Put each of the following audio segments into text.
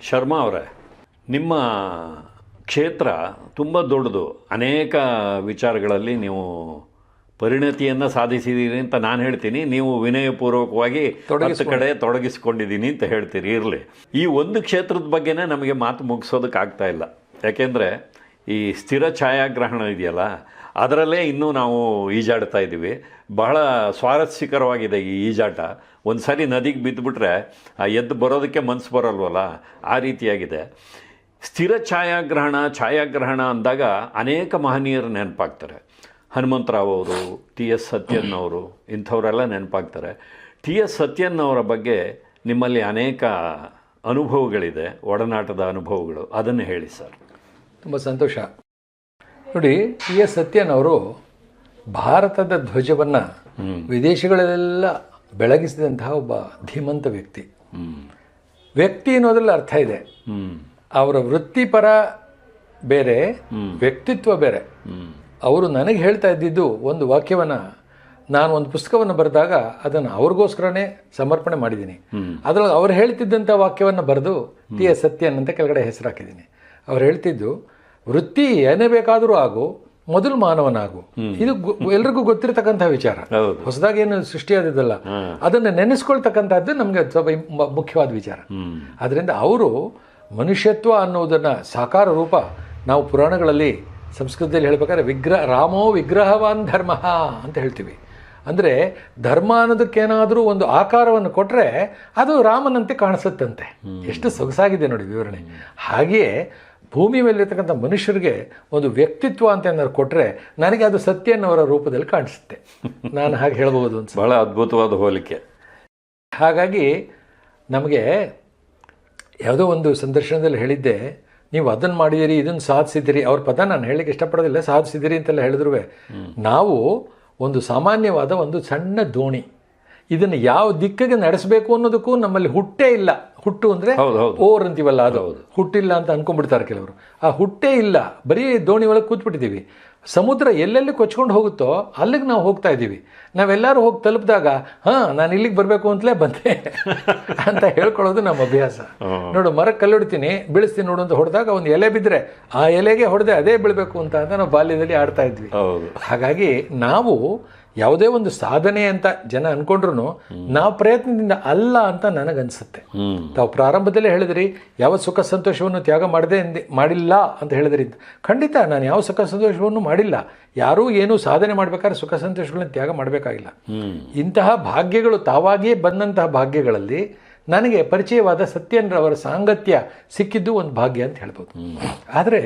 ಶರ್ಮಾ ಅವರೇ ನಿಮ್ಮ ಕ್ಷೇತ್ರ ತುಂಬ ದೊಡ್ಡದು. ಅನೇಕ ವಿಚಾರಗಳಲ್ಲಿ ನೀವು ಪರಿಣತಿಯನ್ನು ಸಾಧಿಸಿದ್ದೀರಿ ಅಂತ ನಾನು ಹೇಳ್ತೀನಿ. ನೀವು ವಿನಯಪೂರ್ವಕವಾಗಿ ಹತ್ತು ಕಡೆ ತೊಡಗಿಸ್ಕೊಂಡಿದ್ದೀನಿ ಅಂತ ಹೇಳ್ತೀರಿ ಇರಲಿ. ಈ ಒಂದು ಕ್ಷೇತ್ರದ ಬಗ್ಗೆನೇ ನಮಗೆ ಮಾತು ಮುಗಿಸೋದಕ್ಕಾಗ್ತಾ ಇಲ್ಲ. ಯಾಕೆಂದರೆ ಈ ಸ್ಥಿರ ಛಾಯಾಗ್ರಹಣ ಇದೆಯಲ್ಲ, ಅದರಲ್ಲೇ ಇನ್ನೂ ನಾವು ಈಜಾಡ್ತಾ ಇದ್ದೀವಿ. ಬಹಳ ಸ್ವಾರಸ್ಯಕರವಾಗಿದೆ ಈ ಈಜಾಟ. ಒಂದು ಸಾರಿ ನದಿಗೆ ಬಿದ್ದುಬಿಟ್ರೆ ಆ ಎದ್ದು ಬರೋದಕ್ಕೆ ಮನಸ್ಸು ಬರಲ್ವಲ್ಲ? ಆ ರೀತಿಯಾಗಿದೆ. ಸ್ಥಿರ ಛಾಯಾಗ್ರಹಣ ಛಾಯಾಗ್ರಹಣ ಅಂದಾಗ ಅನೇಕ ಮಹನೀಯರು ನೆನಪಾಗ್ತಾರೆ. ಹನುಮಂತರಾವ್ ಅವರು, ಟಿ ಎಸ್ ಸತ್ಯನ್ ಅವರು, ಇಂಥವರೆಲ್ಲ ನೆನಪಾಗ್ತಾರೆ. ಟಿ ಎಸ್ ಸತ್ಯನ್ ಅವರ ಬಗ್ಗೆ ನಿಮ್ಮಲ್ಲಿ ಅನೇಕ ಅನುಭವಗಳಿದೆ, ಒಡನಾಟದ ಅನುಭವಗಳು. ಅದನ್ನು ಹೇಳಿ ಸರ್. ತುಂಬ ಸಂತೋಷ. ನೋಡಿ ಟಿ ಎಸ್ ಸತ್ಯನ್ ಅವರು ಭಾರತದ ಧ್ವಜವನ್ನು ವಿದೇಶಗಳಲ್ಲೆಲ್ಲ ಬೆಳಗಿಸಿದಂತಹ ಒಬ್ಬ ಧೀಮಂತ ವ್ಯಕ್ತಿ. ವ್ಯಕ್ತಿ ಅನ್ನೋದ್ರಲ್ಲಿ ಅರ್ಥ ಇದೆ. ಅವರ ವೃತ್ತಿಪರ ಬೇರೆ ವ್ಯಕ್ತಿತ್ವ ಬೇರೆ. ಅವರು ನನಗೆ ಹೇಳ್ತಾ ಇದ್ದಿದ್ದು ಒಂದು ವಾಕ್ಯವನ್ನು ನಾನು ಒಂದು ಪುಸ್ತಕವನ್ನು ಬರೆದಾಗ ಅದನ್ನು ಅವ್ರಿಗೋಸ್ಕರನೇ ಸಮರ್ಪಣೆ ಮಾಡಿದ್ದೀನಿ. ಅದರಲ್ಲಿ ಅವ್ರು ಹೇಳ್ತಿದ್ದಂಥ ವಾಕ್ಯವನ್ನು ಬರೆದು ಟಿ ಎಸ್ ಸತ್ಯನ್ ಅಂತ ಕೆಳಗಡೆ ಹೆಸರು ಹಾಕಿದ್ದೀನಿ. ಅವ್ರು ಹೇಳ್ತಿದ್ದು ವೃತ್ತಿ ಏನೇ ಬೇಕಾದರೂ ಆಗು ಮೊದಲು ಮಾನವನಾಗು. ಇದು ಎಲ್ರಿಗೂ ಗೊತ್ತಿರತಕ್ಕಂತಹ ವಿಚಾರ. ಹೊಸದಾಗಿ ಏನು ಸೃಷ್ಟಿಯಾದದಲ್ಲ ಅದನ್ನು ನೆನೆಸ್ಕೊಳ್ತಕ್ಕಂಥದ್ದು ನಮಗೆ ಸ್ವಲ್ಪ ಮುಖ್ಯವಾದ ವಿಚಾರ. ಅದರಿಂದ ಅವರು ಮನುಷ್ಯತ್ವ ಅನ್ನೋದನ್ನು ಸಾಕಾರ ರೂಪ ನಾವು ಪುರಾಣಗಳಲ್ಲಿ ಸಂಸ್ಕೃತದಲ್ಲಿ ಹೇಳ್ಬೇಕಾದ್ರೆ ವಿಗ್ರಹ ರಾಮೋ ವಿಗ್ರಹವಾನ್ ಧರ್ಮ ಅಂತ ಹೇಳ್ತೀವಿ. ಅಂದರೆ ಧರ್ಮ ಅನ್ನೋದಕ್ಕೇನಾದರೂ ಒಂದು ಆಕಾರವನ್ನು ಕೊಟ್ಟರೆ ಅದು ರಾಮನಂತೆ ಕಾಣಿಸುತ್ತಂತೆ. ಎಷ್ಟು ಸೊಗಸಾಗಿದೆ ನೋಡಿ ವಿವರಣೆ. ಹಾಗೆಯೇ ಭೂಮಿ ಮೇಲಿರ್ತಕ್ಕಂಥ ಮನುಷ್ಯರಿಗೆ ಒಂದು ವ್ಯಕ್ತಿತ್ವ ಅಂತ ಏನಾದ್ರು ಕೊಟ್ಟರೆ ನನಗೆ ಅದು ಸತ್ಯನವರ ರೂಪದಲ್ಲಿ ಕಾಣಿಸುತ್ತೆ. ನಾನು ಹಾಗೆ ಹೇಳ್ಬೋದು ಅಂತ ಬಹಳ ಅದ್ಭುತವಾದ ಹೋಲಿಕೆ. ಹಾಗಾಗಿ ನಮಗೆ ಯಾವುದೋ ಒಂದು ಸಂದರ್ಶನದಲ್ಲಿ ಹೇಳಿದ್ದೆ ನೀವು ಅದನ್ನು ಮಾಡಿದಿರಿ ಇದನ್ನು ಸಾಧಿಸಿದಿರಿ ಅವ್ರ ಪದ ನಾನು ಹೇಳಲಿಕ್ಕೆ ಇಷ್ಟಪಡೋದಿಲ್ಲ ಸಾಧಿಸಿದಿರಿ ಅಂತೆಲ್ಲ ಹೇಳಿದ್ರು ನಾವು ಒಂದು ಸಾಮಾನ್ಯವಾದ ಒಂದು ಸಣ್ಣ ದೋಣಿ ಇದನ್ನು ಯಾವ ದಿಕ್ಕಿಗೆ ನಡೆಸಬೇಕು ಅನ್ನೋದಕ್ಕೂ ನಮ್ಮಲ್ಲಿ ಹುಟ್ಟೇ ಇಲ್ಲ. ಹುಟ್ಟು ಅಂದರೆ ಓವರ್ ಅಂತೀವಲ್ಲ ಅದು. ಹುಟ್ಟಿಲ್ಲ ಅಂತ ಅನ್ಕೊಂಡ್ಬಿಡ್ತಾರೆ ಕೆಲವರು. ಆ ಹುಟ್ಟೇ ಇಲ್ಲ. ಬರೀ ದೋಣಿ ಒಳಗೆ ಕೂತ್ಬಿಟ್ಟಿದ್ದೀವಿ ಸಮುದ್ರ ಎಲ್ಲೆಲ್ಲಿ ಕೊಚ್ಕೊಂಡು ಹೋಗುತ್ತೋ ಅಲ್ಲಿಗೆ ನಾವು ಹೋಗ್ತಾ ಇದ್ದೀವಿ ನಾವೆಲ್ಲರೂ ಹೋಗಿ ತಲುಪಿದಾಗ ಹಾಂ ನಾನು ಇಲ್ಲಿಗೆ ಬರಬೇಕು ಅಂತಲೇ ಬಂದೆ. ಅಂತ ಹೇಳ್ಕೊಳ್ಳೋದು ನಮ್ಮ ಅಭ್ಯಾಸ. ನೋಡು ಮರ ಕಲ್ಲಿಡ್ತೀನಿ ಬೀಳಿಸ್ತೀನಿ ನೋಡು ಅಂತ ಹೊಡೆದಾಗ ಒಂದು ಎಲೆ ಬಿದ್ದರೆ ಆ ಎಲೆಗೆ ಹೊಡೆದೆ ಅದೇ ಬೀಳಬೇಕು ಅಂತ ಅಂತ ನಾವು ಬಾಲ್ಯದಲ್ಲಿ ಆಡ್ತಾ ಇದ್ವಿ. ಹೌದು. ಹಾಗಾಗಿ ನಾವು ಯಾವುದೇ ಒಂದು ಸಾಧನೆ ಅಂತ ಜನ ಅನ್ಕೊಂಡ್ರು ನಾವು ಪ್ರಯತ್ನದಿಂದ ಅಲ್ಲ ಅಂತ ನನಗನ್ಸುತ್ತೆ. ತಾವು ಪ್ರಾರಂಭದಲ್ಲೇ ಹೇಳಿದ್ರಿ ಯಾವ ಸುಖ ಸಂತೋಷವನ್ನು ತ್ಯಾಗ ಮಾಡದೆ ಮಾಡಿಲ್ಲ ಅಂತ ಹೇಳಿದ್ರಿ. ಖಂಡಿತ ನಾನು ಯಾವ ಸುಖ ಸಂತೋಷವನ್ನು ಮಾಡಿಲ್ಲ. ಯಾರೂ ಏನೂ ಸಾಧನೆ ಮಾಡ್ಬೇಕಾದ್ರೆ ಸುಖ ಸಂತೋಷಗಳನ್ನು ತ್ಯಾಗ ಮಾಡಬೇಕಾಗಿಲ್ಲ. ಇಂತಹ ಭಾಗ್ಯಗಳು ತಾವಾಗಿಯೇ ಬಂದಂತಹ ಭಾಗ್ಯಗಳಲ್ಲಿ ನನಗೆ ಪರಿಚಯವಾದ ಸತ್ಯನ್ರವರ ಸಾಂಗತ್ಯ ಸಿಕ್ಕಿದ್ದು ಒಂದು ಭಾಗ್ಯ ಅಂತ ಹೇಳ್ಬೋದು. ಆದರೆ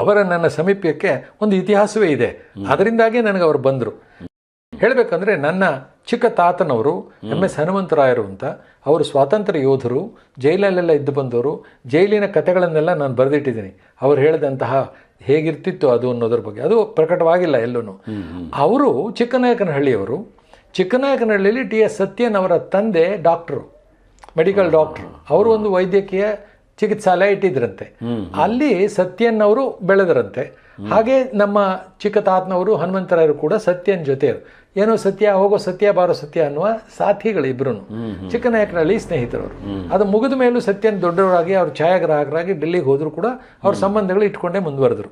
ಅವರ ನನ್ನ ಸಮೀಪಕ್ಕೆ ಒಂದು ಇತಿಹಾಸವೇ ಇದೆ. ಅದರಿಂದಾಗಿ ನನಗೆ ಅವರು ಬಂದರು. ಹೇಳಬೇಕಂದ್ರೆ ನನ್ನ ಚಿಕ್ಕ ತಾತನವರು ಎಂ ಎಸ್. ಹನುಮಂತರಾಯರು ಅಂತ ಅವರು ಸ್ವಾತಂತ್ರ್ಯ ಯೋಧರು ಜೈಲಲ್ಲೆಲ್ಲ ಇದ್ದು ಬಂದವರು ಜೈಲಿನ ಕಥೆಗಳನ್ನೆಲ್ಲ ನಾನು ಬರೆದಿಟ್ಟಿದ್ದೀನಿ. ಅವ್ರು ಹೇಳಿದಂತಹ ಹೇಗಿರ್ತಿತ್ತು ಅದು ಅನ್ನೋದ್ರ ಬಗ್ಗೆ. ಅದು ಪ್ರಕಟವಾಗಿಲ್ಲ ಎಲ್ಲೂ ಅವರು ಚಿಕ್ಕನಾಯಕನಹಳ್ಳಿಯವರು. ಚಿಕ್ಕನಾಯಕನಹಳ್ಳಿಯಲ್ಲಿ ಟಿ ಎಸ್ ಸತ್ಯನ್ ಅವರ ತಂದೆ ಡಾಕ್ಟ್ರು ಮೆಡಿಕಲ್ ಡಾಕ್ಟ್ರು. ಅವರು ಒಂದು ವೈದ್ಯಕೀಯ ಚಿಕಿತ್ಸಾಲಯ ಇಟ್ಟಿದ್ರಂತೆ. ಅಲ್ಲಿ ಸತ್ಯನ್ ಅವರು ಬೆಳೆದರಂತೆ. ಹಾಗೆ ನಮ್ಮ ಚಿಕ್ಕ ತಾತನವರು ಹನುಮಂತರಾಯರು ಕೂಡ ಸತ್ಯನ್ ಜೊತೆ ಏನೋ ಸತ್ಯ ಹೋಗೋ ಸತ್ಯ ಬಾರೋ ಸತ್ಯ ಅನ್ನುವ ಸಾಥಿಗಳು ಇಬ್ರು ಚಿಕ್ಕನಾಯಕನಹಳ್ಳಿ ಸ್ನೇಹಿತರವರು. ಅದು ಮುಗಿದ ಮೇಲೂ ಸತ್ಯನ್ ದೊಡ್ಡವರಾಗಿ ಅವ್ರ ಛಾಯಾಗ್ರಾಹಕರಾಗಿ ಡೆಲ್ಲಿಗೆ ಹೋದ್ರು ಕೂಡ ಅವ್ರ ಸಂಬಂಧಗಳು ಇಟ್ಕೊಂಡೇ ಮುಂದುವರೆದ್ರು.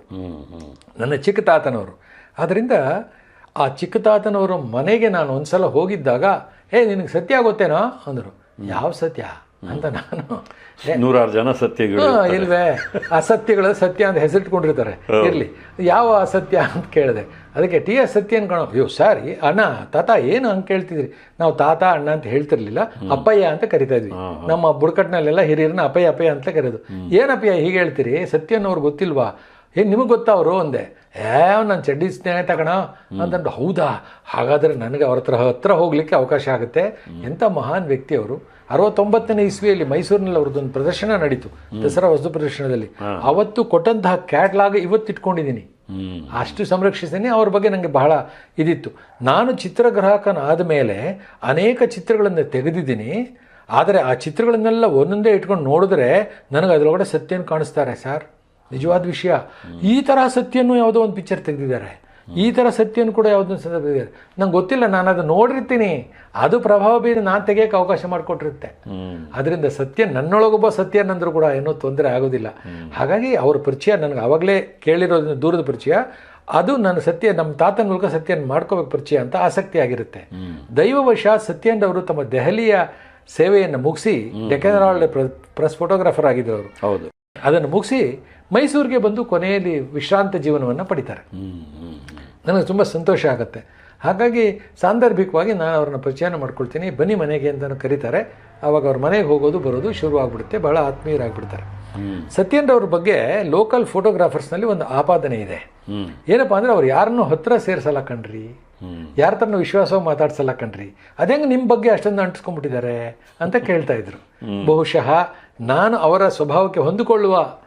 ನನ್ನ ಚಿಕ್ಕ ತಾತನವರು. ಆದ್ದರಿಂದ ಆ ಚಿಕ್ಕ ತಾತನವರ ಮನೆಗೆ ನಾನು ಒಂದ್ಸಲ ಹೋಗಿದ್ದಾಗ ಏ ನಿನಗೆ ಸತ್ಯ ಗೊತ್ತೇನೋ ಅಂದರು. ಯಾವ ಸತ್ಯ? ಅಂತ ನಾನು "ಏ, ನೂರಾರು ಜನ ಸತ್ಯಗಳು ಇಲ್ವೇ? ಅಸತ್ಯಗಳ ಸತ್ಯ ಅಂತ ಹೆಸರಿಟ್ಕೊಂಡಿರ್ತಾರೆ. ಇರಲಿ. ಯಾವ ಅಸತ್ಯ ಅಂತ ಕೇಳಿದೆ. ಅದಕ್ಕೆ ಟಿ ಎಸ್ ಸತ್ಯ ಅನ್ಕೊಳೋ ಅಯ್ಯೋ ಸಾರಿ. ಅಣ್ಣ ತಾತ ಏನು ಹಂಗೆ ಕೇಳ್ತಿದ್ರಿ? ನಾವು ತಾತ ಅಣ್ಣ ಅಂತ ಹೇಳ್ತಿರ್ಲಿಲ್ಲ. ಅಪ್ಪಯ್ಯ ಅಂತ ಕರಿತಾ ಇದ್ವಿ. ನಮ್ಮ ಬುಡಕಟ್ಟಿನಲ್ಲೆಲ್ಲ ಹಿರಿಯರನ್ನ ಅಪ್ಪಯ್ಯ ಅಪ್ಪಯ್ಯ ಅಂತ ಕರೆಯೋದು ಏನಪ್ಪಯ್ಯ ಹೀಗೆ ಹೇಳ್ತೀರಿ? ಸತ್ಯ ಅನ್ನೋರು ಗೊತ್ತಿಲ್ವಾ? ಏ ನಿಮಗೆ ಗೊತ್ತಾ ಅವರು ಒಂದೇ ಏ ನಾನು ಚಡ್ಡಿ ಸ್ನೇಹ ತಗೋಣ ಅಂತಂದು ಹೌದಾ? ಹಾಗಾದರೆ ನನಗೆ ಅವ್ರ ಹತ್ರ ಹತ್ರ ಹೋಗ್ಲಿಕ್ಕೆ ಅವಕಾಶ ಆಗುತ್ತೆ. ಎಂಥ ಮಹಾನ್ ವ್ಯಕ್ತಿ ಅವರು. ಅರವತ್ತೊಂಬತ್ತನೇ ಇಸ್ವಿಯಲ್ಲಿ ಮೈಸೂರಿನಲ್ಲಿ ಅವ್ರದ್ದೊಂದು ಪ್ರದರ್ಶನ ನಡೀತು. ದಸರಾ ವಸ್ತು ಪ್ರದರ್ಶನದಲ್ಲಿ. ಅವತ್ತು ಕೊಟ್ಟಂತಹ ಕ್ಯಾಟ್ಲಾಗ್ ಇವತ್ತು ಇಟ್ಕೊಂಡಿದ್ದೀನಿ ಅಷ್ಟು ಸಂರಕ್ಷಿಸ್ತೀನಿ ಅವ್ರ ಬಗ್ಗೆ ನನಗೆ ಬಹಳ ಇದಿತ್ತು. ನಾನು ಚಿತ್ರಗ್ರಾಹಕನಾದ ಮೇಲೆ ಅನೇಕ ಚಿತ್ರಗಳನ್ನು ತೆಗೆದಿದ್ದೀನಿ. ಆದರೆ ಆ ಚಿತ್ರಗಳನ್ನೆಲ್ಲ ಒಂದೊಂದೇ ಇಟ್ಕೊಂಡು ನೋಡಿದ್ರೆ ನನಗೆ ಅದರೊಳಗಡೆ ಸತ್ಯನ ಕಾಣಿಸ್ತಾರೆ ಸರ್. ನಿಜವಾದ ವಿಷಯ. ಈ ಥರ ಸತ್ಯನೂ ಯಾವುದೋ ಒಂದು ಪಿಕ್ಚರ್ ತೆಗೆದಿದ್ದಾರೆ. ಈ ಥರ ಸತ್ಯವನ್ನು ಕೂಡ ಯಾವುದೊಂದು ಸಂದರ್ಭ ಇದೆ. ನಂಗೆ ಗೊತ್ತಿಲ್ಲ ನಾನು ಅದು ನೋಡಿರ್ತೀನಿ. ಅದು ಪ್ರಭಾವ ಬೀರಿ ನಾನು ತೆಗಿಯೋಕೆ ಅವಕಾಶ ಮಾಡಿಕೊಟ್ಟಿರುತ್ತೆ. ಅದರಿಂದ ಸತ್ಯ ನನ್ನೊಳಗೊಬ್ಬ ಅನ್ನಂದ್ರೂ ಕೂಡ ಏನೂ ತೊಂದರೆ ಆಗೋದಿಲ್ಲ. ಹಾಗಾಗಿ ಅವ್ರ ಪರಿಚಯ ನನಗೆ ಆವಾಗಲೇ ಕೇಳಿರೋದ್ರಿಂದ ದೂರದ ಪರಿಚಯ. ಅದು ನನ್ನ ಸತ್ಯ ನಮ್ಮ ತಾತನ ಮೂಲಕ ಸತ್ಯನ ಮಾಡ್ಕೋಬೇಕು ಪರಿಚಯ ಅಂತ ಆಸಕ್ತಿ ಆಗಿರುತ್ತೆ. ದೈವವಶ ಸತ್ಯನ್ ಅವರು ತಮ್ಮ ದೆಹಲಿಯ ಸೇವೆಯನ್ನು ಮುಗಿಸಿ ಡೆಕೆನರಾಳ್ ಪ್ರೆಸ್ ಫೋಟೋಗ್ರಾಫರ್ ಆಗಿದ್ರು ಅವರು ಹೌದು. ಅದನ್ನು ಮುಗಿಸಿ ಮೈಸೂರಿಗೆ ಬಂದು ಕೊನೆಯಲ್ಲಿ ವಿಶ್ರಾಂತ ಜೀವನವನ್ನು ಪಡಿತಾರೆ. ನನಗೆ ತುಂಬ ಸಂತೋಷ ಆಗುತ್ತೆ. ಹಾಗಾಗಿ ಸಾಂದರ್ಭಿಕವಾಗಿ ನಾನು ಅವ್ರನ್ನ ಪರಿಚಯನ ಮಾಡ್ಕೊಳ್ತೀನಿ. ಬನ್ನಿ ಮನೆಗೆ ಅಂತಲೂ ಕರೀತಾರೆ. ಆವಾಗ ಅವ್ರ ಮನೆಗೆ ಹೋಗೋದು ಬರೋದು ಶುರು ಆಗ್ಬಿಡುತ್ತೆ. ಬಹಳ ಆತ್ಮೀಯರಾಗ್ಬಿಡ್ತಾರೆ. ಹ್ಮ್. ಸತ್ಯೇಂದ್ರ ಅವ್ರ ಬಗ್ಗೆ ಲೋಕಲ್ ಫೋಟೋಗ್ರಾಫರ್ಸ್ನಲ್ಲಿ ಒಂದು ಆಪಾದನೆ ಇದೆ. ಏನಪ್ಪಾ ಅಂದ್ರೆ ಅವ್ರು ಯಾರನ್ನೂ ಹತ್ರ ಸೇರಿಸಲ್ಲ ಕಣ್ರಿ. ಯಾರ ಥರನೂ ವಿಶ್ವಾಸ ಮಾತಾಡ್ಸಲ್ಲ ಕಣ್ರಿ. ಅದೇಂಗೆ ನಿಮ್ಮ ಬಗ್ಗೆ ಅಷ್ಟೊಂದು ಅಂಟಿಸ್ಕೊಂಡ್ಬಿಟ್ಟಿದ್ದಾರೆ ಅಂತ ಕೇಳ್ತಾ ಇದ್ರು. ಬಹುಶಃ ನಾನು ಅವರ ಸ್ವಭಾವಕ್ಕೆ ಹೊಂದಿಕೊಳ್ಳುವ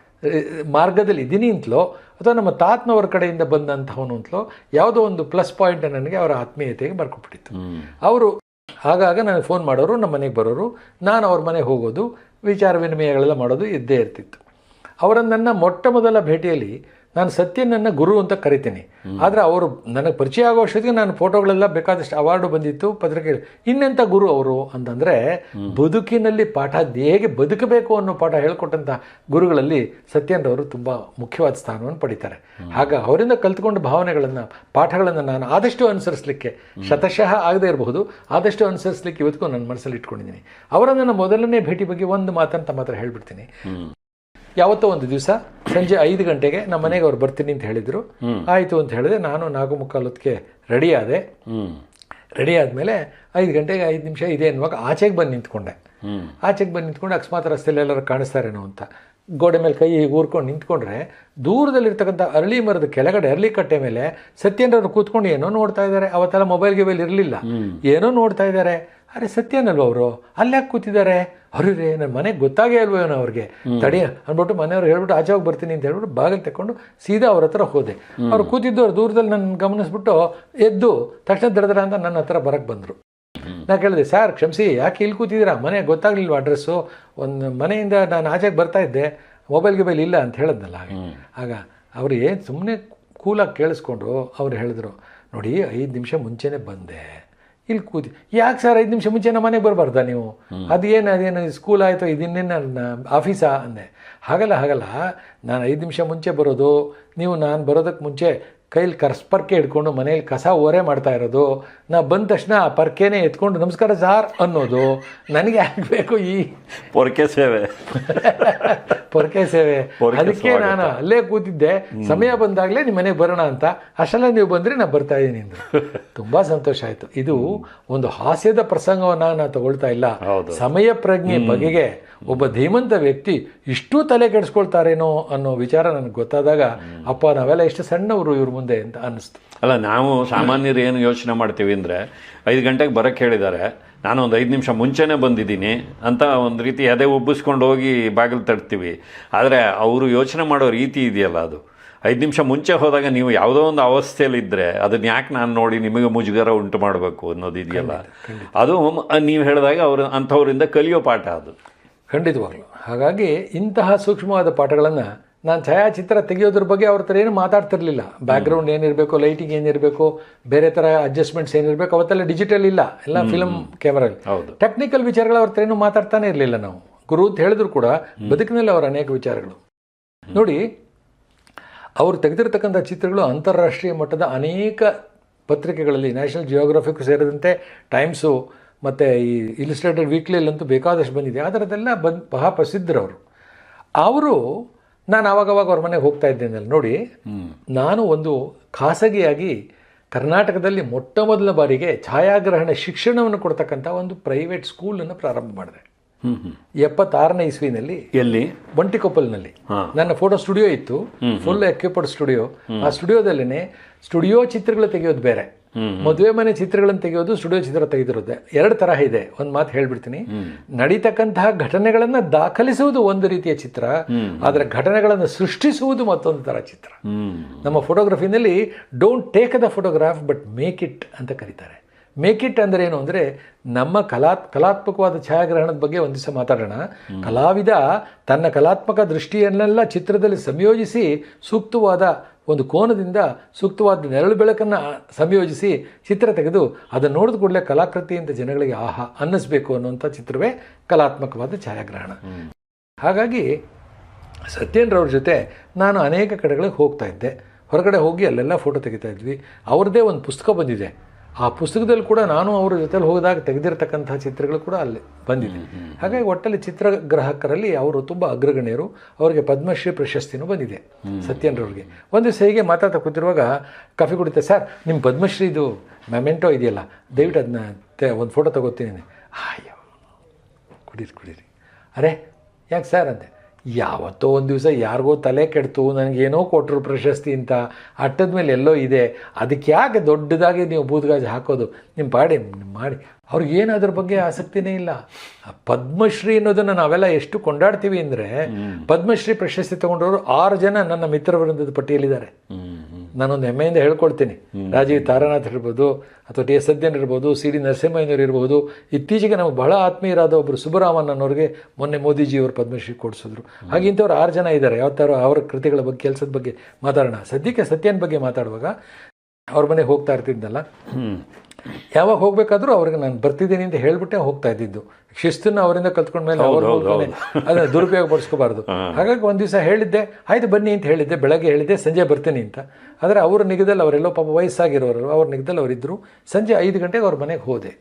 ಮಾರ್ಗದಲ್ಲಿ ಇದ್ದೀನಿ ಅಂತಲೋ ಅಥವಾ ನಮ್ಮ ತಾತನವರ ಕಡೆಯಿಂದ ಬಂದಂಥವನು ಅಂತಲೋ ಯಾವುದೋ ಒಂದು ಪ್ಲಸ್ ಪಾಯಿಂಟ್ ನನಗೆ ಅವರ ಆತ್ಮೀಯತೆಗೆ ಬರ್ಕೊಬಿಟ್ಟಿತ್ತು ಅವರು ಆಗಾಗ ನನಗೆ ಫೋನ್ ಮಾಡೋರು ನಮ್ಮ ಮನೆಗೆ ಬರೋರು ನಾನು ಅವ್ರ ಮನೆಗೆ ಹೋಗೋದು ವಿಚಾರ ವಿನಿಮಯಗಳೆಲ್ಲ ಮಾಡೋದು ಇದ್ದೇ ಇರ್ತಿತ್ತು. ಅವರನ್ನು ನನ್ನ ಮೊಟ್ಟ ಮೊದಲ ಭೇಟಿಯಲ್ಲಿ ನಾನು ಸತ್ಯನನ್ನ ಗುರು ಅಂತ ಕರಿತೀನಿ. ಆದರೆ ಅವರು ನನಗೆ ಪರಿಚಯ ಆಗೋ ಅಷ್ಟೊತ್ತಿಗೆ ನಾನು ಫೋಟೋಗಳೆಲ್ಲ ಬೇಕಾದಷ್ಟು ಅವಾರ್ಡು ಬಂದಿತ್ತು ಪತ್ರಿಕೆ ಇನ್ನೆಂಥ ಗುರು ಅವರು ಅಂತಂದರೆ ಬದುಕಿನಲ್ಲಿ ಪಾಠ ಹೇಗೆ ಬದುಕಬೇಕು ಅನ್ನೋ ಪಾಠ ಹೇಳ್ಕೊಟ್ಟಂಥ ಗುರುಗಳಲ್ಲಿ ಸತ್ಯನರವರು ತುಂಬ ಮುಖ್ಯವಾದ ಸ್ಥಾನವನ್ನು ಪಡಿತಾರೆ. ಆಗ ಅವರಿಂದ ಕಲ್ತ್ಕೊಂಡ ಭಾವನೆಗಳನ್ನು, ಪಾಠಗಳನ್ನು ನಾನು ಆದಷ್ಟು ಅನುಸರಿಸಲಿಕ್ಕೆ ಶತಶಃ ಆಗದೇ ಇರಬಹುದು. ಆದಷ್ಟು ಅನುಸರಿಸಲಿಕ್ಕೆ ಇವತ್ತಿಗೂ ನನ್ನ ಮನಸ್ಸಲ್ಲಿ ಇಟ್ಕೊಂಡಿದ್ದೀನಿ. ಅವರನ್ನು ಮೊದಲನೇ ಭೇಟಿ ಬಗ್ಗೆ ಒಂದು ಮಾತಂತ ಮಾತ್ರ ಹೇಳ್ಬಿಡ್ತೀನಿ. ಯಾವತ್ತೋ ಒಂದು ದಿವಸ ಸಂಜೆ ಐದು ಗಂಟೆಗೆ ನಮ್ಮ ಮನೆಗೆ ಅವ್ರು ಬರ್ತೀನಿ ಅಂತ ಹೇಳಿದ್ರು. ಆಯಿತು ಅಂತ ಹೇಳಿದೆ ನಾನು ಮುಕ್ಕಾಲು ರೆಡಿ ಆದೆ. ರೆಡಿ ಆದಮೇಲೆ ಐದು ಗಂಟೆಗೆ ಐದು ನಿಮಿಷ ಇದೆ ಅನ್ನುವಾಗ ಆಚೆಗೆ ಬಂದು ನಿಂತ್ಕೊಂಡೆ. ಆಚೆಗೆ ಬಂದು ನಿಂತ್ಕೊಂಡು ಅಕಸ್ಮಾತ್ ರಸ್ತೆಯಲ್ಲಿ ಎಲ್ಲರೂ ಕಾಣಿಸ್ತಾರೇನೋ ಅಂತ. ಗೋಡೆ ಮೇಲೆ ಕೈ ಊರ್ಕೊಂಡು ನಿಂತ್ಕೊಂಡ್ರೆ ದೂರದಲ್ಲಿರ್ತಕ್ಕಂಥ ಅರಳಿ ಮರದ ಕೆಳಗಡೆ ಅರಳಿ ಕಟ್ಟೆ ಮೇಲೆ ಸತ್ಯೇಂದ್ರವ್ರು ಕೂತ್ಕೊಂಡು ಏನೋ ನೋಡ್ತಾ ಇದ್ದಾರೆ. ಅವತ್ತೆಲ್ಲ ಮೊಬೈಲ್ ಗಿಬೈಲ್ ಇರಲಿಲ್ಲ. ಏನೋ ನೋಡ್ತಾ ಇದ್ದಾರೆ. ಅರೆ ಸತ್ಯನಲ್ವ ಅವರು? ಅಲ್ಲ್ಯಾಕೆ ಕೂತಿದ್ದಾರೆ ಅವ್ರೇ ನನ್ನ ಮನೆಗೆ ಗೊತ್ತಾಗೇ ಅಲ್ವೋ ಏನೋ ಅವ್ರಿಗೆ ತಡಿ ಅಂದ್ಬಿಟ್ಟು ಮನೆಯವ್ರು ಹೇಳ್ಬಿಟ್ಟು ಆಚೆ ಹೋಗಿ ಬರ್ತೀನಿ ಅಂತ ಹೇಳ್ಬಿಟ್ಟು ಬಾಗಿಲು ತಗೊಂಡು ಸೀದಾ ಅವ್ರ ಹತ್ರ ಹೋದೆ. ಅವ್ರು ಕೂತಿದ್ದವ್ರು ದೂರದಲ್ಲಿ ನನ್ನ ಗಮನಿಸ್ಬಿಟ್ಟು ಎದ್ದು ತಕ್ಷಣ ದಡದ್ರ ಅಂತ ನನ್ನ ಹತ್ರ ಬರಕ್ಕೆ ಬಂದರು. ನಾ ಕೇಳಿದೆ ಸರ್ ಕ್ಷಮಿಸಿ ಯಾಕೆ ಇಲ್ಲಿ ಕೂತಿದ್ದೀರಾ ಮನೆ ಗೊತ್ತಾಗ್ಲಿಲ್ವಾ ಅಡ್ರೆಸ್ಸು? ಒಂದು ಮನೆಯಿಂದ ನಾನು ಆಚೆಗೆ ಬರ್ತಾ ಇದ್ದೆ. ಮೊಬೈಲ್ ಗಿಬೈಲ್ ಇಲ್ಲ ಅಂತ ಹೇಳಿದ್ನಲ್ಲ ಹಾಗೆ. ಆಗ ಅವರು ಏನು ಸುಮ್ಮನೆ ಕೂಲಾಗಿ ಕೇಳಿಸ್ಕೊಂಡ್ರು ಅವ್ರು ಹೇಳಿದ್ರು ನೋಡಿ ಐದು ನಿಮಿಷ ಮುಂಚೆನೇ ಬಂದೆ. ಇಲ್ಲಿ ಕೂತಿ ಯಾಕೆ ಸರ್ ಐದು ನಿಮಿಷ ಮುಂಚೆ ನಮ್ಮ ಮನೆಗೆ ಬರಬಾರ್ದಾ ನೀವು? ಅದೇನು ಅದೇನು ಸ್ಕೂಲ್ ಆಯಿತು ಇದನ್ನೇನು ಆಫೀಸಾ ಅಂದೆ. ಹಾಗಲ್ಲ ಹಾಗಲ್ಲ. ನಾನು ಐದು ನಿಮಿಷ ಮುಂಚೆ ಬರೋದು ನೀವು ನಾನು ಬರೋದಕ್ಕೆ ಮುಂಚೆ ಕೈಲಿ ಕರ್ಸ್ಪರ್ಕೆ ಹಿಡ್ಕೊಂಡು ಮನೇಲಿ ಕಸ ಓರೆ ಮಾಡ್ತಾ ಇರೋದು ನಾ ಬಂದ ತಕ್ಷಣ ಆ ಪರ್ಕೆನೇ ಎತ್ಕೊಂಡು ನಮಸ್ಕಾರ ಸಾರ್ ಅನ್ನೋದು ನನಗೆ ಆಗಬೇಕು ಈ ಪೊರ್ಕೆ ಸೇವೆ. ಪೊರಕೆ ಸೇವೆ. ಅದಕ್ಕೆ ನಾನು ಅಲ್ಲೇ ಕೂತಿದ್ದೆ. ಸಮಯ ಬಂದಾಗಲೇ ನಿಮ್ಮ ಮನೆಗೆ ಬರೋಣ ಅಂತ. ಅಷ್ಟೆಲ್ಲ ನೀವು ಬಂದರೆ ನಾನು ಬರ್ತಾ ಇದ್ದೀನಿ ಅಂದ್ರು. ತುಂಬ ಸಂತೋಷ ಆಯಿತು. ಇದು ಒಂದು ಹಾಸ್ಯದ ಪ್ರಸಂಗವನ್ನು ನಾನು ತಗೊಳ್ತಾ ಇಲ್ಲ. ಸಮಯ ಪ್ರಜ್ಞೆ ಬಗೆಗೆ ಒಬ್ಬ ಧೀಮಂತ ವ್ಯಕ್ತಿ ಇಷ್ಟು ತಲೆ ಕೆಡಿಸ್ಕೊಳ್ತಾರೇನೋ ಅನ್ನೋ ವಿಚಾರ ನನಗೆ ಗೊತ್ತಾದಾಗ ಅಪ್ಪ ನಾವೆಲ್ಲ ಎಷ್ಟು ಸಣ್ಣವರು ಇವ್ರ ಮುಂದೆ ಅಂತ ಅನ್ನಿಸ್ತು. ಅಲ್ಲ ನಾವು ಸಾಮಾನ್ಯರು ಏನು ಯೋಚನೆ ಮಾಡ್ತೀವಿ ಅಂದರೆ ಐದು ಗಂಟೆಗೆ ಬರೋಕ್ಕೆ ಹೇಳಿದ್ದಾರೆ. ನಾನು ಒಂದು ಐದು ನಿಮಿಷ ಮುಂಚೆನೇ ಬಂದಿದ್ದೀನಿ ಅಂತ ಒಂದು ರೀತಿ ಅದೇ ಒಬ್ಬಿಸ್ಕೊಂಡು ಹೋಗಿ ಬಾಗಿಲು ತಡ್ತೀವಿ ಆದರೆ ಅವರು ಯೋಚನೆ ಮಾಡೋ ರೀತಿ ಇದೆಯಲ್ಲ ಅದು. ಐದು ನಿಮಿಷ ಮುಂಚೆ ಹೋದಾಗ ನೀವು ಯಾವುದೋ ಒಂದು ಅವಸ್ಥೆಯಲ್ಲಿದ್ದರೆ ಅದನ್ನು ಅದನ್ನ ಯಾಕೆ ನಾನು ನೋಡಿ ನಿಮಗೆ ಮುಜುಗರ ಉಂಟು ಮಾಡಬೇಕು ಅನ್ನೋದು ಇದೆಯಲ್ಲ? ಅದು ನೀವು ಹೇಳಿದಾಗ ಅವರು ಅಂಥವರಿಂದ ಕಲಿಯೋ ಪಾಠ ಅದು. ಖಂಡಿತವಾಗ್ಲು. ಹಾಗಾಗಿ ಇಂತಹ ಸೂಕ್ಷ್ಮವಾದ ಪಾಠಗಳನ್ನು ನಾನು ಛಾಯಾಚಿತ್ರ ತೆಗೆಯೋದ್ರ ಬಗ್ಗೆ ಅವ್ರ ಹತ್ರ ಏನು ಮಾತಾಡ್ತಿರ್ಲಿಲ್ಲ. ಬ್ಯಾಕ್ಗ್ರೌಂಡ್ ಏನಿರಬೇಕು ಲೈಟಿಂಗ್ ಏನಿರಬೇಕು ಬೇರೆ ಥರ ಅಡ್ಜಸ್ಟ್ಮೆಂಟ್ಸ್ ಏನಿರಬೇಕು ಅವತ್ತೆಲ್ಲ ಡಿಜಿಟಲ್ ಇಲ್ಲ. ಎಲ್ಲ ಫಿಲಮ್ ಕ್ಯಾಮ್ರಲ್ಲಿ ಹೌದು. ಟೆಕ್ನಿಕಲ್ ವಿಚಾರಗಳು ಅವ್ರ ಹತ್ರ ಏನು ಮಾತಾಡ್ತಾನೆ ಇರಲಿಲ್ಲ ನಾವು. ಗುರು ಅಂತ ಹೇಳಿದ್ರು ಕೂಡ ಬದುಕಿನಲ್ಲಿ ಅವರ ಅನೇಕ ವಿಚಾರಗಳು. ನೋಡಿ ಅವರು ತೆಗೆದಿರ್ತಕ್ಕಂಥ ಚಿತ್ರಗಳು ಅಂತಾರಾಷ್ಟ್ರೀಯ ಮಟ್ಟದ ಅನೇಕ ಪತ್ರಿಕೆಗಳಲ್ಲಿ ನ್ಯಾಷನಲ್ ಜಿಯೋಗ್ರಫಿಕ್ ಸೇರಿದಂತೆ ಟೈಮ್ಸು ಮತ್ತು ಈ ಇಲಿಸ್ಟ್ರೇಟೆಡ್ ವೀಕ್ಲಿಯಲ್ಲಂತೂ ಬೇಕಾದಷ್ಟು ಬಂದಿದೆ. ಆ ಥರದ್ದೆಲ್ಲ ಬಂದು ಬಹಳ ಪ್ರಸಿದ್ಧರವರು ಅವರು ನಾನು ಆವಾಗವಾಗ ಅವ್ರ ಮನೆಗೆ ಹೋಗ್ತಾ ಇದ್ದೇನಲ್ಲ ನೋಡಿ ನಾನು ಒಂದು ಖಾಸಗಿಯಾಗಿ ಕರ್ನಾಟಕದಲ್ಲಿ ಮೊಟ್ಟ ಮೊದಲ ಬಾರಿಗೆ ಛಾಯಾಗ್ರಹಣ ಶಿಕ್ಷಣವನ್ನು ಕೊಡ್ತಕ್ಕಂಥ ಒಂದು ಪ್ರೈವೇಟ್ ಸ್ಕೂಲನ್ನು ಪ್ರಾರಂಭ ಮಾಡಿದೆ. ಎಪ್ಪತ್ತಾರನೇ ಇಸ್ವಿನಲ್ಲಿ ಎಲ್ಲಿ? ಬಂಟಿಕೊಪ್ಪಲ್ನಲ್ಲಿ. ನನ್ನ ಫೋಟೋ ಸ್ಟುಡಿಯೋ ಇತ್ತು. ಫುಲ್ ಎಕ್ವಿಪ್ಡ್ ಸ್ಟುಡಿಯೋ ಆ ಸ್ಟುಡಿಯೋದಲ್ಲೇ ಸ್ಟುಡಿಯೋ ಚಿತ್ರಗಳು ತೆಗೆಯೋದು ಬೇರೆ. ಮದುವೆ ಮನೆ ಚಿತ್ರಗಳನ್ನು ತೆಗೆಯೋದು ಸ್ಟುಡಿಯೋ ಚಿತ್ರ ತೆಗೆದಿರುತ್ತೆ. ಎರಡು ತರಹ ಇದೆ. ಒಂದು ಮಾತು ಹೇಳ್ಬಿಡ್ತೀನಿ. ನಡೀತಕ್ಕಂತಹ ಘಟನೆಗಳನ್ನು ದಾಖಲಿಸುವುದು ಒಂದು ರೀತಿಯ ಚಿತ್ರ. ಆದರೆ ಘಟನೆಗಳನ್ನು ಸೃಷ್ಟಿಸುವುದು ಮತ್ತೊಂದು ತರ ಚಿತ್ರ. ನಮ್ಮ ಫೋಟೋಗ್ರಫಿನಲ್ಲಿ don't take the photograph but make it ಅಂತ ಕರೀತಾರೆ. ಮೇಕ್ ಇಟ್ ಅಂದರೆ ಏನು ಅಂದರೆ ನಮ್ಮ ಕಲಾ ಕಲಾತ್ಮಕವಾದ ಛಾಯಾಗ್ರಹಣದ ಬಗ್ಗೆ ಒಂದು ದಿವಸ ಮಾತಾಡೋಣ. ಕಲಾವಿದ ತನ್ನ ಕಲಾತ್ಮಕ ದೃಷ್ಟಿಯನ್ನೆಲ್ಲ ಚಿತ್ರದಲ್ಲಿ ಸಂಯೋಜಿಸಿ ಸೂಕ್ತವಾದ ಒಂದು ಕೋನದಿಂದ ಸೂಕ್ತವಾದ ನೆರಳು ಬೆಳಕನ್ನು ಸಂಯೋಜಿಸಿ ಚಿತ್ರ ತೆಗೆದು ಅದನ್ನು ನೋಡಿದ ಕೂಡಲೇ ಕಲಾಕೃತಿಯಿಂದ ಜನಗಳಿಗೆ ಆಹಾ ಅನ್ನಿಸ್ಬೇಕು ಅನ್ನುವಂಥ ಚಿತ್ರವೇ ಕಲಾತ್ಮಕವಾದ ಛಾಯಾಗ್ರಹಣ. ಹಾಗಾಗಿ ಸತ್ಯೇಂದ್ರವ್ರ ಜೊತೆ ನಾನು ಅನೇಕ ಕಡೆಗಳಿಗೆ ಹೋಗ್ತಾ ಇದ್ದೆ. ಹೊರಗಡೆ ಹೋಗಿ ಅಲ್ಲೆಲ್ಲ ಫೋಟೋ ತೆಗಿತಾ ಇದ್ವಿ. ಅವ್ರದ್ದೇ ಒಂದು ಪುಸ್ತಕ ಬಂದಿದೆ. ಆ ಪುಸ್ತಕದಲ್ಲಿ ಕೂಡ ನಾನು ಅವರ ಜೊತೆಲಿ ಹೋದಾಗ ತೆಗೆದಿರ್ತಕ್ಕಂಥ ಚಿತ್ರಗಳು ಕೂಡ ಅಲ್ಲಿ ಬಂದಿದೆ. ಹಾಗಾಗಿ ಒಟ್ಟಲ್ಲಿ ಚಿತ್ರಗ್ರಾಹಕರಲ್ಲಿ ಅವರು ತುಂಬ ಅಗ್ರಗಣ್ಯರು. ಅವರಿಗೆ ಪದ್ಮಶ್ರೀ ಪ್ರಶಸ್ತಿನೂ ಬಂದಿದೆ ಸತ್ಯನ್ರವ್ರಿಗೆ. ಒಂದು ದಿವಸ ಹೇಗೆ ಮಾತಾಡ್ತಾ ಕೂತಿರುವಾಗ ಕಾಫಿ ಕುಡಿತೆ ಸರ್ ನಿಮ್ಮ ಪದ್ಮಶ್ರೀದು ಮೆಮೆಂಟೋ ಇದೆಯಲ್ಲ? ದಯವಿಟ್ಟು ಅದನ್ನ ಒಂದು ಫೋಟೋ ತಗೋತೀನಿ. ಅಯ್ಯೋ ಕುಡೀರಿ ಕುಡೀರಿ. ಅರೆ ಯಾಕೆ ಸರ್? ಅಂತೆ. ಯಾವತ್ತೋ ಒಂದು ದಿವಸ ಯಾರಿಗೋ ತಲೆ ಕೆಡ್ತು ನನಗೇನೋ ಕೊಟ್ಟರು ಪ್ರಶಸ್ತಿ ಅಂತ ಅಟ್ಟದ ಮೇಲೆ ಎಲ್ಲೋ ಇದೆ. ಅದಕ್ಕೆ ಯಾಕೆ ದೊಡ್ಡದಾಗಿ ನೀವು ಬೂದ್ಗಾಜ್ ಹಾಕೋದು? ನಿಮ್ಮ ಪಾಡಿ ಮಾಡಿ. ಅವ್ರಿಗೇನು ಅದ್ರ ಬಗ್ಗೆ ಆಸಕ್ತಿನೇ ಇಲ್ಲ. ಪದ್ಮಶ್ರೀ ಅನ್ನೋದನ್ನು ನಾವೆಲ್ಲ ಎಷ್ಟು ಕೊಂಡಾಡ್ತೀವಿ ಅಂದರೆ ಪದ್ಮಶ್ರೀ ಪ್ರಶಸ್ತಿ ತಗೊಂಡವರು ಆರು ಜನ ನನ್ನ ಮಿತ್ರವೃಂದದ ಪಟ್ಟಿಯಲ್ಲಿದ್ದಾರೆ. ನಾನೊಂದು ಹೆಮ್ಮೆಯಿಂದ ಹೇಳ್ಕೊಳ್ತೀನಿ ರಾಜೀವ್ ತಾರಾನಾಥ್ ಇರ್ಬೋದು ಅಥವಾ ಟಿ ಎಸ್ ಸದ್ಯನ್ ಇರ್ಬೋದು ಸಿ ಡಿ ನರಸಿಂಹಯ್ಯನವ್ರು ಇರ್ಬೋದು ಇತ್ತೀಚೆಗೆ ನಮಗೆ ಬಹಳ ಆತ್ಮೀಯರಾದ ಒಬ್ಬರು ಸುಬ್ಬರಾಮನ್ ಅನ್ನೋರಿಗೆ ಮೊನ್ನೆ ಮೋದಿಜಿಯವರು ಪದ್ಮಶ್ರೀ ಕೊಡಿಸಿದ್ರು. ಹಾಗೆ ಇಂಥವ್ರು ಆರು ಜನ ಇದ್ದಾರೆ. ಯಾವತ್ತಾರು ಅವರ ಕೃತಿಗಳ ಬಗ್ಗೆ ಕೆಲಸದ ಬಗ್ಗೆ ಮಾತಾಡೋಣ. ಸದ್ಯಕ್ಕೆ ಸತ್ಯನ ಬಗ್ಗೆ ಮಾತಾಡುವಾಗ ಅವ್ರ ಮನೆಗೆ ಹೋಗ್ತಾ ಇರ್ತಿದ್ದಲ್ಲ ಯಾವಾಗ ಹೋಗ್ಬೇಕಾದ್ರೂ ಅವ್ರಿಗೆ ನಾನು ಬರ್ತಿದ್ದೀನಿ ಅಂತ ಹೇಳ್ಬಿಟ್ಟೆ ಹೋಗ್ತಾ ಇದ್ದಿದ್ದು. ಶಿಸ್ತನ್ನು ಅವರಿಂದ ಕಲ್ತ್ಕೊಂಡ್ಮೇಲೆ ಅವ್ರು ಹೋಗ್ತಾನೆ. ಅದನ್ನ ದುರುಪಯೋಗ ಪಡಿಸ್ಕೋಬಾರ್ದು ಹಾಗಾಗಿ ಒಂದು ದಿವಸ ಹೇಳಿದ್ದೆ ಆಯ್ತು ಬನ್ನಿ ಅಂತ ಹೇಳಿದ್ದೆ ಬೆಳಗ್ಗೆ ಹೇಳಿದ್ದೆ ಸಂಜೆ ಬರ್ತೀನಿ ಅಂತ. ಆದರೆ ಅವ್ರ ನಿಗದಲ್ಲಿ ಅವರೆಲ್ಲೋ ಪಾಪ ವಯಸ್ಸಾಗಿರೋರು ಅವ್ರ ನಿಗದಲ್ಲಿ ಅವರಿದ್ದರು ಸಂಜೆ ಐದು ಗಂಟೆಗೆ ಅವ್ರ ಮನೆಗೆ ಹೋದೆ.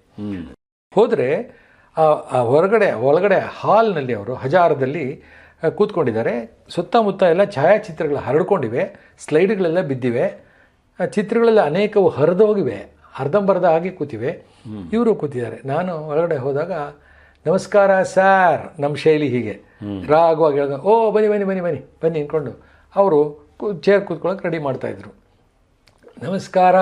ಹೋದರೆ ಆ ಹೊರಗಡೆ ಒಳಗಡೆ ಹಾಲ್ನಲ್ಲಿ ಅವರು ಹಜಾರದಲ್ಲಿ ಕೂತ್ಕೊಂಡಿದ್ದಾರೆ. ಸುತ್ತಮುತ್ತ ಎಲ್ಲ ಛಾಯಾಚಿತ್ರಗಳು ಹರಡ್ಕೊಂಡಿವೆ ಸ್ಲೈಡ್ಗಳೆಲ್ಲ ಬಿದ್ದಿವೆ. ಚಿತ್ರಗಳೆಲ್ಲ ಅನೇಕವು ಹರಿದೋಗಿವೆ. ಅರ್ಧಂಬರ್ಧ ಆಗಿ ಕೂತಿವೆ. ಇವರು ಕೂತಿದ್ದಾರೆ. ನಾನು ಒಳಗಡೆ ಹೋದಾಗ ನಮಸ್ಕಾರ ಸರ್ ನಮ್ಮ ಶೈಲಿ ಹೀಗೆ. ರಾಗವಾಗಿ ಹೇಳ್ದ ಓ ಬನ್ನಿ ಬನ್ನಿ ಬನ್ನಿ ಬನ್ನಿ ಬನ್ನಿ ಅಂದ್ಕೊಂಡು ಅವರು ಚೇರ್ ಕೂತ್ಕೊಳ್ಳೋಕೆ ರೆಡಿ ಮಾಡ್ತಾಯಿದ್ರು ನಮಸ್ಕಾರ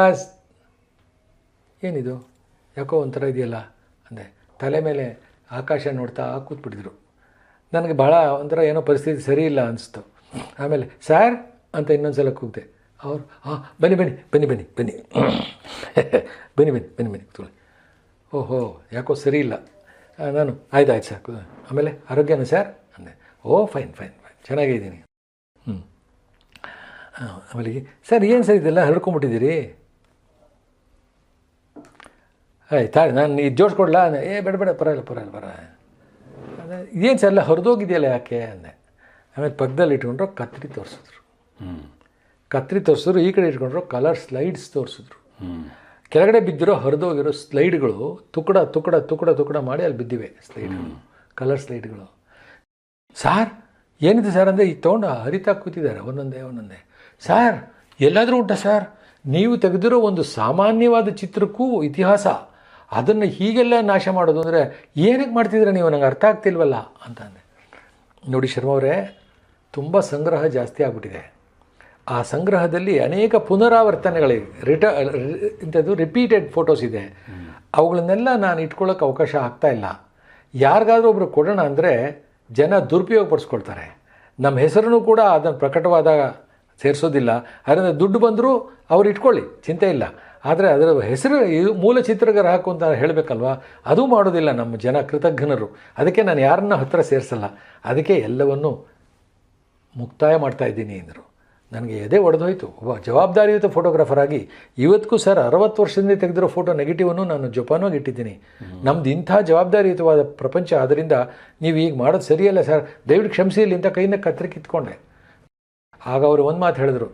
ಏನಿದು? ಯಾಕೋ ಒಂಥರ ಇದೆಯಲ್ಲ? ಅಂದೆ. ತಲೆ ಮೇಲೆ ಆಕಾಶ ನೋಡ್ತಾ ಕೂತ್ಬಿಟ್ಟಿದ್ರು. ನನಗೆ ಭಾಳ ಒಂಥರ ಏನೋ ಪರಿಸ್ಥಿತಿ ಸರಿ ಇಲ್ಲ ಅನಿಸ್ತು. ಆಮೇಲೆ ಸರ್? ಅಂತ ಇನ್ನೊಂದು ಸಲ ಕೂಗ್ದೆ. ಅವ್ರು ಹಾಂ ಬನ್ನಿ ಬನ್ನಿ ಬನ್ನಿ ಬನ್ನಿ ಬನ್ನಿ. ಬನ್ನಿ ಬನ್ನಿ ಬನ್ನಿ ಬನ್ನಿ ಕೂತ್ಕೊಳ್ಳಿ ಓಹೋ, ಯಾಕೋ ಸರಿ ಇಲ್ಲ. ನಾನು, ಆಯ್ತು ಆಯ್ತು, ಸಾಕು. ಆಮೇಲೆ ಆರೋಗ್ಯನೂ ಸರ್? ಅಂದೆ. Oh, fine fine fine. ಚೆನ್ನಾಗಿದ್ದೀನಿ. ಹ್ಞೂ ಆಮೇಲೆ, ಸರ್, ಏನು ಸರ್ ಇದೆಲ್ಲ ಹರಡ್ಕೊಂಬಿಟ್ಟಿದ್ದೀರಿ ಆಯ್ತು ತಾಳಿ ನಾನು ಇದು ಜೋಡಿಸ್ಕೊಡ್ಲಾ? ಏ, ಬೇಡ ಬೇಡ, ಪರವಾಗಿಲ್ಲ ಪರವಾಗಿಲ್ಲ ಬರ ಇದೇನು ಸರ್ ಎಲ್ಲ ಹರಿದೋಗಿದೆಯಲ್ಲ ಯಾಕೆ? ಅಂದೆ. ಆಮೇಲೆ ಪಕ್ಕದಲ್ಲಿ ಇಟ್ಕೊಂಡ್ರು ಕತ್ರಿ ತೋರಿಸಿದ್ರು. ಕತ್ರಿ ತೋರಿಸಿದ್ರು, ಈ ಕಡೆ ಇಟ್ಕೊಂಡ್ರು ಕಲರ್ ಸ್ಲೈಡ್ಸ್ ತೋರಿಸಿದ್ರು. ಕೆಳಗಡೆ ಬಿದ್ದಿರೋ ಹರಿದೋಗಿರೋ ಸ್ಲೈಡ್ಗಳು ತುಕಡ ತುಕಡ ತುಕಡ ತುಕಡ ಮಾಡಿ ಅಲ್ಲಿ ಬಿದ್ದಿವೆ ಸ್ಲೈಡ್ಗಳು ಕಲರ್ ಸ್ಲೈಡ್ಗಳು ಸಾರ್ ಏನಿದೆ ಸರ್ ಅಂದರೆ, ಈ ತೊಗೊಂಡು ಹರಿತಾ ಕೂತಿದ್ದಾರೆ, ಒಂದೊಂದೇ ಒಂದೊಂದೇ. ಸಾರ್ ಎಲ್ಲಾದರೂ ಉಂಟಾ ಸರ್ ನೀವು ತೆಗೆದಿರೋ ಒಂದು ಸಾಮಾನ್ಯವಾದ ಚಿತ್ರಕ್ಕೂ ಇತಿಹಾಸ, ಅದನ್ನು ಹೀಗೆಲ್ಲ ನಾಶ ಮಾಡೋದು ಅಂದರೆ ಏನಕ್ಕೆ ಮಾಡ್ತಿದ್ರೆ ನೀವು? ನಂಗೆ ಅರ್ಥ ಆಗ್ತಿಲ್ವಲ್ಲ? ಅಂತ ಅಂದೆ. ನೋಡಿ ಶರ್ಮ ಅವರೇ, ತುಂಬ ಸಂಗ್ರಹ ಜಾಸ್ತಿ ಆಗ್ಬಿಟ್ಟಿದೆ. ಆ ಸಂಗ್ರಹದಲ್ಲಿ ಅನೇಕ ಪುನರಾವರ್ತನೆಗಳಿವೆ. ರಿಟ, ಇಂಥದ್ದು ರಿಪೀಟೆಡ್ ಫೋಟೋಸ್ ಇದೆ. ಅವುಗಳನ್ನೆಲ್ಲ ನಾನು ಇಟ್ಕೊಳ್ಳೋಕೆ ಅವಕಾಶ ಆಗ್ತಾ ಇಲ್ಲ. ಯಾರಿಗಾದ್ರೂ ಒಬ್ರು ಕೊಡೋಣ ಅಂದರೆ ಜನ ದುರುಪಯೋಗ ಪಡಿಸ್ಕೊಳ್ತಾರೆ ನಮ್ಮ ಹೆಸರನ್ನು ಕೂಡ ಅದನ್ನು ಪ್ರಕಟವಾದಾಗ ಸೇರಿಸೋದಿಲ್ಲ. ಅದರಿಂದ ದುಡ್ಡು ಬಂದರೂ ಅವ್ರು ಇಟ್ಕೊಳ್ಳಿ, ಚಿಂತೆ ಇಲ್ಲ. ಆದರೆ ಅದರ ಹೆಸರು ಮೂಲ ಹಾಕು ಅಂತ ಹೇಳಬೇಕಲ್ವಾ? ಅದು ಮಾಡೋದಿಲ್ಲ ನಮ್ಮ ಜನ ಕೃತಜ್ಞರು. ಅದಕ್ಕೆ ನಾನು ಯಾರನ್ನ ಹತ್ತಿರ ಸೇರಿಸಲ್ಲ. ಅದಕ್ಕೆ ಎಲ್ಲವನ್ನು ಮುಕ್ತಾಯ ಮಾಡ್ತಾ ಇದ್ದೀನಿ ಅಂದರು ನನಗೆ ಎದೆ ಒಡೆದೋಯ್ತು. ಒಬ್ಬ ಜವಾಬ್ದಾರಿಯುತ ಫೋಟೋಗ್ರಾಫರ್ ಆಗಿ ಇವತ್ತಿಗೂ ಸರ್ ಅರವತ್ತು ವರ್ಷದಿಂದ ತೆಗೆದಿರೋ ಫೋಟೋ ನೆಗೆಟಿವನ್ನು ನಾನು ಜೋಪಾನವಾಗಿ ಇಟ್ಟಿದ್ದೀನಿ. ನಮ್ದು ಇಂಥ ಜವಾಬ್ದಾರಿಯುತವಾದ ಪ್ರಪಂಚ ಆದ್ದರಿಂದ ನೀವು ಈಗ ಮಾಡೋದು ಸರಿಯಲ್ಲ ಸರ್. ದಯವಿಟ್ಟು ಕ್ಷಮಿಸಿ ಇಲ್ಲಿ ಅಂತ ಕೈಯಿಂದ ಕತ್ತರಿ ಕಿತ್ಕೊಂಡೆ. ಆಗ ಅವರು ಒಂದು ಮಾತು ಹೇಳಿದ್ರು.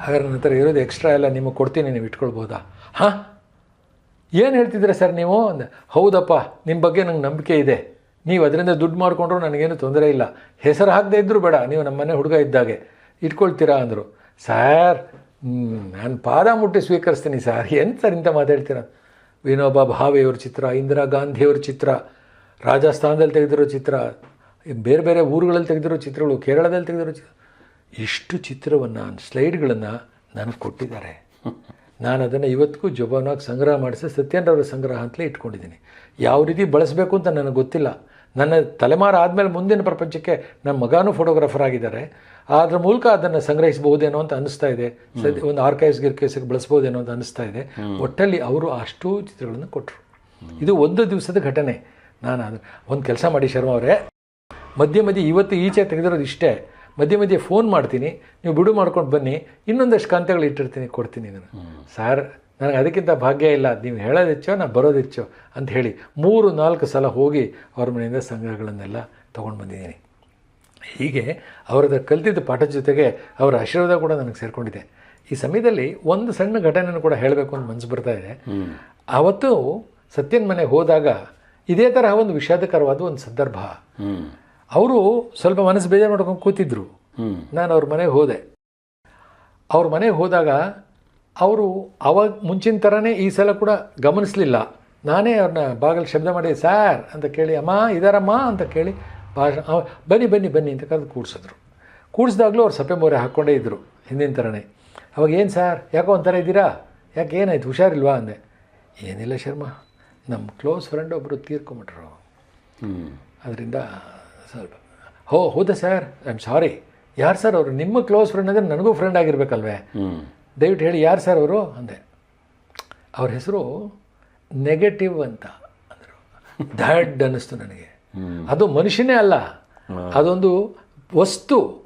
ಹಾಗಾದ್ರೆ ನನ್ನ ಹತ್ರ ಇರೋದು ಎಕ್ಸ್ಟ್ರಾ ಎಲ್ಲ ನಿಮಗೆ ಕೊಡ್ತೀನಿ ನೀವು ಇಟ್ಕೊಳ್ಬೋದಾ? ಹಾಂ? ಏನು ಹೇಳ್ತಿದ್ದೀರಾ ಸರ್ ನೀವು? ಅಂದ ಹೌದಪ್ಪ ನಿಮ್ಮ ಬಗ್ಗೆ ನಂಗೆ ನಂಬಿಕೆ ಇದೆ. ನೀವು ಅದರಿಂದ ದುಡ್ಡು ಮಾಡಿಕೊಂಡ್ರು ನನಗೇನು ತೊಂದರೆ ಇಲ್ಲ. ಹೆಸರು ಹಾಕದೇ ಇದ್ದರೂ ಬೇಡ. ನೀವು ನಮ್ಮ ಮನೆ ಹುಡುಗ ಇದ್ದಾಗೆ. ಇಟ್ಕೊಳ್ತೀರಾ ಅಂದರು. ಸಾರ್ ನಾನು ಪಾದ ಮುಟ್ಟಿ ಸ್ವೀಕರಿಸ್ತೀನಿ ಸರ್. ಏನು ಸರ್ ಇಂಥ ಮಾತಾಡ್ತೀರಾ ವಿನೋಬಾ ಭಾವೆಯವ್ರ ಚಿತ್ರ, ಇಂದಿರಾ ಗಾಂಧಿಯವ್ರ ಚಿತ್ರ, ರಾಜಸ್ಥಾನದಲ್ಲಿ ತೆಗೆದಿರೋ ಚಿತ್ರ, ಬೇರೆ ಬೇರೆ ಊರುಗಳಲ್ಲಿ ತೆಗೆದಿರೋ ಚಿತ್ರಗಳು, ಕೇರಳದಲ್ಲಿ ತೆಗೆದಿರೋ ಚಿತ್ರ. ಇಷ್ಟು ಚಿತ್ರವನ್ನು, ಸ್ಲೈಡ್ಗಳನ್ನು ನನಗೆ ಕೊಟ್ಟಿದ್ದಾರೆ. ನಾನು ಅದನ್ನು ಇವತ್ತಿಗೂ ಜೊಬಾನಾಗಿ ಸಂಗ್ರಹ ಮಾಡಿಸಿ ಸತ್ಯೇಂದ್ರವರ ಸಂಗ್ರಹ ಅಂತಲೇ ಇಟ್ಕೊಂಡಿದ್ದೀನಿ. ಯಾವ ರೀತಿ ಬಳಸಬೇಕು ಅಂತ ನನಗೆ ಗೊತ್ತಿಲ್ಲ. ನನ್ನ ತಲೆಮಾರು ಆದಮೇಲೆ ಮುಂದಿನ ಪ್ರಪಂಚಕ್ಕೆ ನನ್ನ ಮಗನೂ ಫೋಟೋಗ್ರಾಫರ್ ಆಗಿದ್ದಾರೆ. ಅದರ ಮೂಲಕ ಅದನ್ನು ಸಂಗ್ರಹಿಸಬಹುದೇನೋ ಅಂತ ಅನಿಸ್ತಾ ಇದೆ. ಸದ್ಯ ಒಂದು ಆರ್ಕೈವ್ಸ್ ಗಿರ್ಕೈವ್ಸ್ಗೆ ಬಳಸ್ಬೋದೇನೋ ಅಂತ ಅನಿಸ್ತಾ ಇದೆ. ಒಟ್ಟಲ್ಲಿ ಅವರು ಅಷ್ಟು ಚಿತ್ರಗಳನ್ನು ಕೊಟ್ಟರು ಇದು ಒಂದು ದಿವಸದ ಘಟನೆ. ನಾನು ಅದು ಒಂದು ಕೆಲಸ ಮಾಡಿ ಶರ್ಮ ಅವರೇ. ಮಧ್ಯೆ ಮಧ್ಯೆ ಇವತ್ತು ಈಚೆ ತೆಗೆದಿರೋದು ಇಷ್ಟೇ. ಮಧ್ಯೆ ಮಧ್ಯೆ ಫೋನ್ ಮಾಡ್ತೀನಿ. ನೀವು ಬಿಡು ಮಾಡ್ಕೊಂಡು ಬನ್ನಿ. ಇನ್ನೊಂದಷ್ಟು ಕಂತೆಗಳು ಇಟ್ಟಿರ್ತೀನಿ ಕೊಡ್ತೀನಿ ನಾನು ಸರ್ ನನಗೆ ಅದಕ್ಕಿಂತ ಭಾಗ್ಯ ಇಲ್ಲ. ನೀವು ಹೇಳೋದಿಚ್ಚೋ ನಾನು ಬರೋದಿಚ್ಚೋ ಅಂತ ಹೇಳಿ ಮೂರು ನಾಲ್ಕು ಸಲ ಹೋಗಿ ಅವ್ರ ಮನೆಯಿಂದ ಸಂಗ್ರಹಗಳನ್ನೆಲ್ಲ ತೊಗೊಂಡು ಬಂದಿದ್ದೀನಿ. ಹೀಗೆ ಅವರದ ಕಲ್ತಿದ್ದ ಪಾಠದ ಜೊತೆಗೆ ಅವರ ಆಶೀರ್ವಾದ ಕೂಡ ನನಗೆ ಸೇರಿಕೊಂಡಿದೆ. ಈ ಸಮಯದಲ್ಲಿ ಒಂದು ಸಣ್ಣ ಘಟನೆಯನ್ನು ಕೂಡ ಹೇಳಬೇಕು ಅಂತ ಮನಸ್ಸು ಬರ್ತಾ ಇದೆ. ಆವತ್ತು ಸತ್ಯನ ಮನೆಗೆ ಹೋದಾಗ ಇದೇ ತರಹ ಒಂದು ವಿಷಾದಕರವಾದ ಒಂದು ಸಂದರ್ಭ. ಅವರು ಸ್ವಲ್ಪ ಮನಸ್ಸು ಬೇಜಾರು ಮಾಡ್ಕೊಂಡು ಕೂತಿದ್ರು. ನಾನು ಅವ್ರ ಮನೆಗೆ ಹೋದೆ. ಅವ್ರ ಮನೆಗೆ ಹೋದಾಗ ಅವರು ಅವಾಗ ಮುಂಚಿನ ಥರನೇ ಈ ಸಲ ಕೂಡ ಗಮನಿಸಲಿಲ್ಲ. ನಾನೇ ಅವ್ರನ್ನ ಬಾಗಿಲು ಶಬ್ದ ಮಾಡಿ ಸ್ಯಾರ್ ಅಂತ ಕೇಳಿ ಅಮ್ಮ ಇದಾರಮ್ಮ ಅಂತ ಕೇಳಿ ಭಾಷ ಅವ- ಬನ್ನಿ ಬನ್ನಿ ಬನ್ನಿ ಅಂತ ಕರೆದು ಕೂಡಿಸಿದ್ರು. ಕೂಡಿಸಿದಾಗಲೂ ಅವ್ರು ಸಪ್ಪೆ ಮೋರೆ ಹಾಕ್ಕೊಂಡೇ ಇದ್ದರು ಹಿಂದಿನ ಥರನೇ ಅವಾಗ ಏನು ಸರ್ ಯಾಕೋ ಒಂಥರ ಇದ್ದೀರಾ? ಯಾಕೆ ಏನಾಯ್ತು ಹುಷಾರಿಲ್ವಾ ಅಂದೆ. ಏನಿಲ್ಲ ಶರ್ಮಾ ನಮ್ಮ ಕ್ಲೋಸ್ ಫ್ರೆಂಡ್ ಒಬ್ಬರು ತೀರ್ಕೊಂಬಿಟ್ರು. ಅದರಿಂದ ಸ್ವಲ್ಪ ಹೋ ಹೌದಾ ಸರ್? I am sorry. ಯಾರು ಸರ್ ಅವರು? ನಿಮ್ಮ ಕ್ಲೋಸ್ ಫ್ರೆಂಡ್ ಅಂದರೆ ನನಗೂ ಫ್ರೆಂಡ್ ಆಗಿರ್ಬೇಕಲ್ವೇ? ದಯವಿಟ್ಟು ಹೇಳಿ ಯಾರು ಸರ್ ಅವರು? ಅಂದೆ. ಅವ್ರ ಹೆಸರು ನೆಗೆಟಿವ್ ಅಂತ ಅಂದರು. ದಡ್ ಅನ್ನಿಸ್ತು ನನಗೆ. ಅದು ಮನುಷ್ಯನೇ ಅಲ್ಲ. ಅದೊಂದು ವಸ್ತು.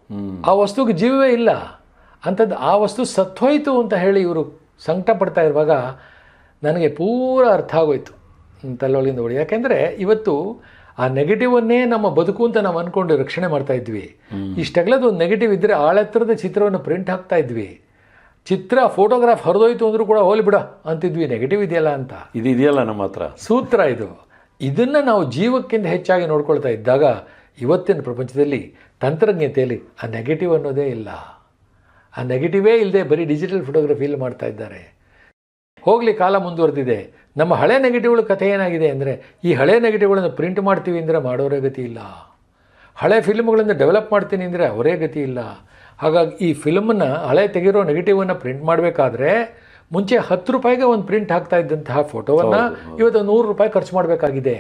ಆ ವಸ್ತುಗೆ ಜೀವವೇ ಇಲ್ಲ. ಅಂಥದ್ದು ಆ ವಸ್ತು ಸತ್ತೋಯ್ತು ಅಂತ ಹೇಳಿ ಇವರು ಸಂಕಟ ಪಡ್ತಾ ಇರುವಾಗ ನನಗೆ ಪೂರ ಅರ್ಥ ಆಗೋಯ್ತು ತಲೆಯೊಳಗಿಂದ ತಲ್ಲೊಳಗಿಂದ ಹೊಡಿ. ಯಾಕೆಂದರೆ ಇವತ್ತು ಆ ನೆಗೆಟಿವನ್ನೇ ನಮ್ಮ ಬದುಕು ಅಂತ ನಾವು ಅಂದ್ಕೊಂಡು ರಕ್ಷಣೆ ಮಾಡ್ತಾ ಇದ್ವಿ. ಇಷ್ಟೆಲ್ಲದು ಒಂದು ನೆಗೆಟಿವ್ ಇದ್ದರೆ ಆಳೆತ್ತರದ ಚಿತ್ರವನ್ನು ಪ್ರಿಂಟ್ ಹಾಕ್ತಾ ಇದ್ವಿ. ಚಿತ್ರ ಫೋಟೋಗ್ರಾಫ್ ಹರಿದೋಯ್ತು ಅಂದರೂ ಕೂಡ ಹೋಲಿ ಬಿಡ ಅಂತಿದ್ವಿ. ನೆಗೆಟಿವ್ ಇದೆಯಲ್ಲ ಅಂತ. ಇದು ಇದೆಯಲ್ಲ ನಮ್ಮ ಹತ್ರ? ಸೂತ್ರ ಇದು. ಇದನ್ನು ನಾವು ಜೀವಕ್ಕಿಂತ ಹೆಚ್ಚಾಗಿ ನೋಡ್ಕೊಳ್ತಾ ಇದ್ದಾಗ ಇವತ್ತಿನ ಪ್ರಪಂಚದಲ್ಲಿ ತಂತ್ರಜ್ಞತೆಯಲ್ಲಿ ಆ ನೆಗೆಟಿವ್ ಅನ್ನೋದೇ ಇಲ್ಲ. ಆ ನೆಗೆಟಿವೇ ಇಲ್ಲದೆ ಬರೀ ಡಿಜಿಟಲ್ ಫೋಟೋಗ್ರಫಿಯಲ್ಲಿ ಮಾಡ್ತಾ ಇದ್ದಾರೆ. ಹೋಗಲಿ, ಕಾಲ ಮುಂದುವರೆದಿದೆ. ನಮ್ಮ ಹಳೆ ನೆಗೆಟಿವ್ಗಳ ಕಥೆ ಏನಾಗಿದೆ ಅಂದರೆ, ಈ ಹಳೆ ನೆಗೆಟಿವ್ಗಳನ್ನು ಪ್ರಿಂಟ್ ಮಾಡ್ತೀವಿ ಅಂದರೆ ಮಾಡೋರೇ ಗತಿ ಇಲ್ಲ. ಹಳೆ ಫಿಲ್ಮ್ಗಳನ್ನು ಡೆವಲಪ್ ಮಾಡ್ತೀನಿ ಅಂದರೆ ಅವರೇ ಗತಿ ಇಲ್ಲ. ಹಾಗಾಗಿ ಈ ಫಿಲ್ಮನ್ನು ಹಳೆ ತೆಗಿರೋ ನೆಗೆಟಿವನ್ನು ಪ್ರಿಂಟ್ ಮಾಡಬೇಕಾದ್ರೆ ಮುಂಚೆ ಹತ್ತು ರೂಪಾಯಿಗೆ ಒಂದು ಪ್ರಿಂಟ್ ಹಾಕ್ತಾ ಇದ್ದಂತಹ ಫೋಟೋವನ್ನು ಇವತ್ತು ನೂರು ರೂಪಾಯಿ ಖರ್ಚು ಮಾಡಬೇಕಾಗಿದೆ.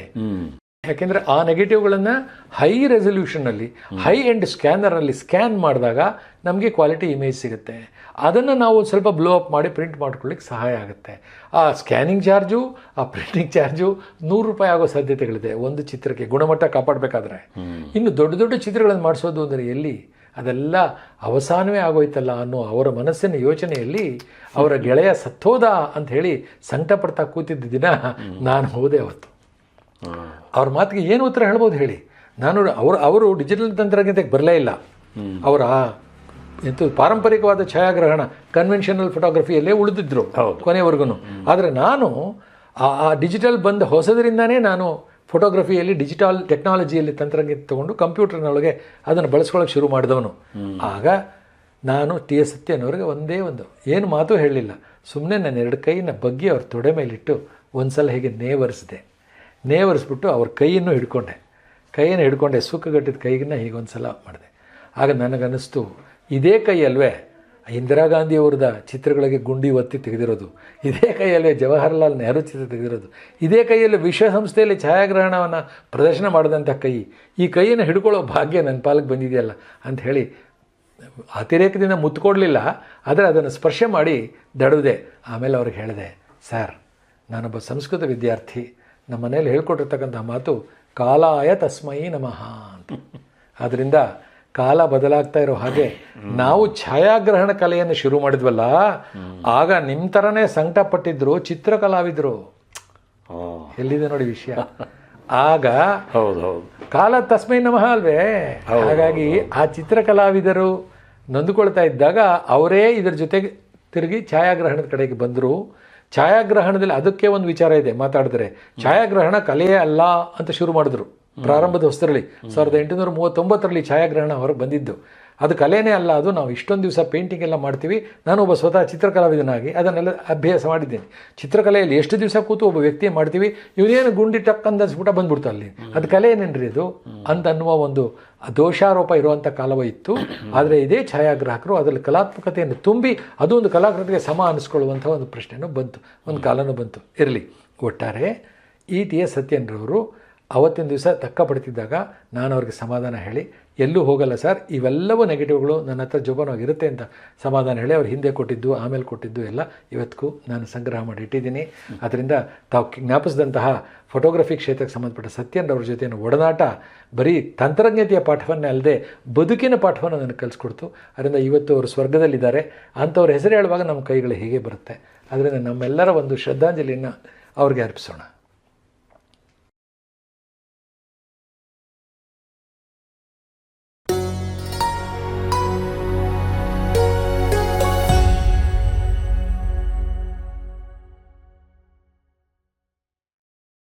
ಯಾಕೆಂದ್ರೆ ಆ ನೆಗೆಟಿವ್ಗಳನ್ನು ಹೈ ರೆಸೊಲ್ಯೂಷನಲ್ಲಿ ಹೈ ಎಂಡ್ ಸ್ಕ್ಯಾನರಲ್ಲಿ ಸ್ಕ್ಯಾನ್ ಮಾಡಿದಾಗ ನಮಗೆ ಕ್ವಾಲಿಟಿ ಇಮೇಜ್ ಸಿಗುತ್ತೆ. ಅದನ್ನು ನಾವು ಸ್ವಲ್ಪ ಬ್ಲೋ ಅಪ್ ಮಾಡಿ ಪ್ರಿಂಟ್ ಮಾಡ್ಕೊಳ್ಳಿಕ್ಕೆ ಸಹಾಯ ಆಗುತ್ತೆ. ಆ ಸ್ಕ್ಯಾನಿಂಗ್ ಚಾರ್ಜು ಆ ಪ್ರಿಂಟಿಂಗ್ ಚಾರ್ಜು ನೂರು ರೂಪಾಯಿ ಆಗೋ ಸಾಧ್ಯತೆಗಳಿದೆ. ಒಂದು ಚಿತ್ರಕ್ಕೆ ಗುಣಮಟ್ಟ ಕಾಪಾಡಬೇಕಾದ್ರೆ. ಇನ್ನು ದೊಡ್ಡ ದೊಡ್ಡ ಚಿತ್ರಗಳನ್ನು ಮಾಡಿಸೋದು ಅಂದರೆ ಎಲ್ಲಿ? ಅದೆಲ್ಲ ಅವಸಾನವೇ ಆಗೋಯ್ತಲ್ಲ ಅನ್ನೋ ಅವರ ಮನಸ್ಸಿನ ಯೋಚನೆಯಲ್ಲಿ ಅವರ ಗೆಳೆಯ ಸತ್ತೋದ ಅಂತ ಹೇಳಿ ಸಂಕಟ ಪಡ್ತಾ ಕೂತಿದ್ದ ದಿನ ನಾನು ಹೋದೆ ಅವತ್ತು. ಅವ್ರ ಮಾತಿಗೆ ಏನು ಉತ್ತರ ಹೇಳ್ಬೋದು ಹೇಳಿ. ನಾನು ಅವರು ಅವರು ಡಿಜಿಟಲ್ ತಂತ್ರಜ್ಞತೆಗೆ ಬರಲೇ ಇಲ್ಲ. ಅವರ ಎಂತು ಪಾರಂಪರಿಕವಾದ ಛಾಯಾಗ್ರಹಣ ಕನ್ವೆನ್ಷನಲ್ ಫೋಟೋಗ್ರಫಿಯಲ್ಲೇ ಉಳಿದಿದ್ರು. ಕೊನೆವರೆಗೂ. ಆದರೆ ನಾನು ಆ ಡಿಜಿಟಲ್ ಬಂದ ಹೊಸದರಿಂದನೇ ನಾನು ಫೋಟೋಗ್ರಫಿಯಲ್ಲಿ ಡಿಜಿಟಲ್ ಟೆಕ್ನಾಲಜಿಯಲ್ಲಿ ತಂತ್ರಜ್ಞಾನ ತೊಗೊಂಡು ಕಂಪ್ಯೂಟರ್ನೊಳಗೆ ಅದನ್ನು ಬಳಸ್ಕೊಳ್ಳೋಕೆ ಶುರು ಮಾಡಿದವನು. ಆಗ ನಾನು ಟಿ ಎಸ್ ಸತ್ಯನವರಿಗೆ ಒಂದೇ ಒಂದು, ಏನು ಮಾತು ಹೇಳಲಿಲ್ಲ. ಸುಮ್ಮನೆ ನನ್ನ ಎರಡು ಕೈನ ಬಗ್ಗಿ ಅವ್ರ ತೊಡೆ ಮೇಲಿಟ್ಟು ಒಂದು ಸಲ ಹೇಗೆ ನೇವರಿಸಿದೆ. ನೇವರಿಸ್ಬಿಟ್ಟು ಅವ್ರ ಕೈಯನ್ನು ಹಿಡ್ಕೊಂಡೆ. ಕೈಯನ್ನು ಹಿಡ್ಕೊಂಡೆ ಸುಕ್ಕಗಟ್ಟಿದ ಕೈಗನ್ನ ಹೀಗೆ ಒಂದು ಸಲ ಮಾಡಿದೆ. ಆಗ ನನಗನ್ನಿಸ್ತು, ಇದೇ ಕೈ ಅಲ್ವೇ ಇಂದಿರಾ ಗಾಂಧಿ ಅವ್ರದ ಚಿತ್ರಗಳಿಗೆ ಗುಂಡಿ ಒತ್ತಿ ತೆಗೆದಿರೋದು. ಇದೇ ಕೈಯಲ್ಲಿ ಜವಾಹರ್ಲಾಲ್ ನೆಹರು ಚಿತ್ರ ತೆಗೆದಿರೋದು. ಇದೇ ಕೈಯಲ್ಲಿ ವಿಶ್ವಸಂಸ್ಥೆಯಲ್ಲಿ ಛಾಯಾಗ್ರಹಣವನ್ನು ಪ್ರದರ್ಶನ ಮಾಡಿದಂಥ ಕೈ. ಈ ಕೈಯನ್ನು ಹಿಡ್ಕೊಳ್ಳೋ ಭಾಗ್ಯ ನನ್ನ ಪಾಲಕ್ಕೆ ಬಂದಿದೆಯಲ್ಲ ಅಂತ ಹೇಳಿ ಅತಿರೇಕದಿಂದ ಮುತ್ಕೊಡಲಿಲ್ಲ, ಆದರೆ ಅದನ್ನು ಸ್ಪರ್ಶ ಮಾಡಿ ದಡದೆ. ಆಮೇಲೆ ಅವ್ರಿಗೆ ಹೇಳಿದೆ, ಸರ್, ನಾನೊಬ್ಬ ಸಂಸ್ಕೃತ ವಿದ್ಯಾರ್ಥಿ. ನಮ್ಮ ಮನೇಲಿ ಹೇಳ್ಕೊಟ್ಟಿರ್ತಕ್ಕಂಥ ಮಾತು ಕಾಲಾಯ ತಸ್ಮೈ ನಮಃ ಅಂತ. ಆದ್ದರಿಂದ ಕಾಲ ಬದಲಾಗ್ತಾ ಇರೋ ಹಾಗೆ ನಾವು ಛಾಯಾಗ್ರಹಣ ಕಲೆಯನ್ನು ಶುರು ಮಾಡಿದ್ವಲ್ಲ ಆಗ ನಿಮ್ಮ ಥರನೇ ಸಂಕಟ ಪಟ್ಟಿದ್ರು ಚಿತ್ರಕಲಾವಿದರು ಎಲ್ಲಿದೆ ನೋಡಿ ವಿಷಯ. ಆಗ ಹೌದು ಹೌದು. ಕಾಲ ತಸ್ಮೈ ನಮಃ ಅಲ್ವೇ? ಹಾಗಾಗಿ ಆ ಚಿತ್ರಕಲಾವಿದರು ನೊಂದುಕೊಳ್ತಾ ಇದ್ದಾಗ ಅವರೇ ಇದರ ಜೊತೆಗೆ ತಿರುಗಿ ಛಾಯಾಗ್ರಹಣದ ಕಡೆಗೆ ಬಂದರು. ಛಾಯಾಗ್ರಹಣದಲ್ಲಿ ಅದಕ್ಕೆ ಒಂದು ವಿಚಾರ ಇದೆ ಮಾತಾಡಿದ್ರೆ. ಛಾಯಾಗ್ರಹಣ ಕಲೆಯೇ ಅಲ್ಲ ಅಂತ ಶುರು ಮಾಡಿದ್ರು. ಪ್ರಾರಂಭದ ಹೊಸರಲ್ಲಿ ಸಾವಿರದ ಎಂಟುನೂರ ಮೂವತ್ತೊಂಬತ್ತರಲ್ಲಿ ಛಾಯಾಗ್ರಹಣ ಹೊರಗೆ ಬಂದಿದ್ದು. ಅದು ಕಲೆನೇ ಅಲ್ಲ, ಅದು ನಾವು ಇಷ್ಟೊಂದು ದಿವಸ ಪೇಂಟಿಂಗ್ ಎಲ್ಲ ಮಾಡ್ತೀವಿ. ನಾನು ಒಬ್ಬ ಸ್ವತಃ ಚಿತ್ರಕಲಾವಿದನಾಗಿ ಅದನ್ನೆಲ್ಲ ಅಭ್ಯಾಸ ಮಾಡಿದ್ದೇನೆ. ಚಿತ್ರಕಲೆಯಲ್ಲಿ ಎಷ್ಟು ದಿವಸ ಕೂತು ಒಬ್ಬ ವ್ಯಕ್ತಿ ಮಾಡ್ತೀವಿ. ಇವನೇನು ಗುಂಡಿ ಟಕ್ ಅಂದನ್ಸ್ಬಿಟ್ಟ ಬಂದ್ಬಿಡ್ತು ಅಲ್ಲಿ. ಅದು ಕಲೆ ಏನೇನ್ರಿ ಅದು? ಅಂತ ಅನ್ನುವ ಒಂದು ದೋಷಾರೋಪ ಇರುವಂಥ ಕಾಲವೇ ಇತ್ತು. ಆದರೆ ಇದೇ ಛಾಯಾಗ್ರಾಹಕರು ಅದರಲ್ಲಿ ಕಲಾತ್ಮಕತೆಯನ್ನು ತುಂಬಿ ಅದು ಒಂದು ಕಲಾಕೃತಿಗೆ ಸಮ ಅನ್ನಿಸ್ಕೊಳ್ಳುವಂಥ ಒಂದು ಪ್ರಶ್ನೆನೂ ಬಂತು. ಒಂದು ಕಾಲನೂ ಬಂತು. ಇರಲಿ. ಒಟ್ಟಾರೆ, ಈ ಟಿ ಎಸ್ ಸತ್ಯನ್ರವರು ಅವತ್ತಿನ ದಿವಸ ತಕ್ಕ ಪಡ್ತಿದ್ದಾಗ ನಾನು ಅವ್ರಿಗೆ ಸಮಾಧಾನ ಹೇಳಿ, ಎಲ್ಲೂ ಹೋಗಲ್ಲ ಸರ್, ಇವೆಲ್ಲವೂ ನೆಗೆಟಿವ್ಗಳು ನನ್ನ ಹತ್ರ ಜೋಬನವಾಗಿರುತ್ತೆ ಅಂತ ಸಮಾಧಾನ ಹೇಳಿ ಅವ್ರು ಹಿಂದೆ ಕೊಟ್ಟಿದ್ದು, ಆಮೇಲೆ ಕೊಟ್ಟಿದ್ದು ಎಲ್ಲ ಇವತ್ತಿಗೂ ನಾನು ಸಂಗ್ರಹ ಮಾಡಿ ಇಟ್ಟಿದ್ದೀನಿ. ಅದರಿಂದ ತಾವು ಜ್ಞಾಪಿಸಿದಂತಹ ಫೋಟೋಗ್ರಫಿ ಕ್ಷೇತ್ರಕ್ಕೆ ಸಂಬಂಧಪಟ್ಟ ಸತ್ಯನ್ ಅವ್ರ ಜೊತೆಯನ್ನು ಒಡನಾಟ, ಬರೀ ತಂತ್ರಜ್ಞತೆಯ ಪಾಠವನ್ನೇ ಅಲ್ಲದೆ ಬದುಕಿನ ಪಾಠವನ್ನು ನನಗೆ ಕಲಿಸ್ಕೊಡ್ತು. ಅದರಿಂದ ಇವತ್ತು ಅವರು ಸ್ವರ್ಗದಲ್ಲಿದ್ದಾರೆ. ಅಂಥವ್ರ ಹೆಸರು ಹೇಳುವಾಗ ನಮ್ಮ ಕೈಗಳು ಹೀಗೆ ಬರುತ್ತೆ. ಅದರಿಂದ ನಮ್ಮೆಲ್ಲರ ಒಂದು ಶ್ರದ್ಧಾಂಜಲಿಯನ್ನು ಅವ್ರಿಗೆ ಅರ್ಪಿಸೋಣ.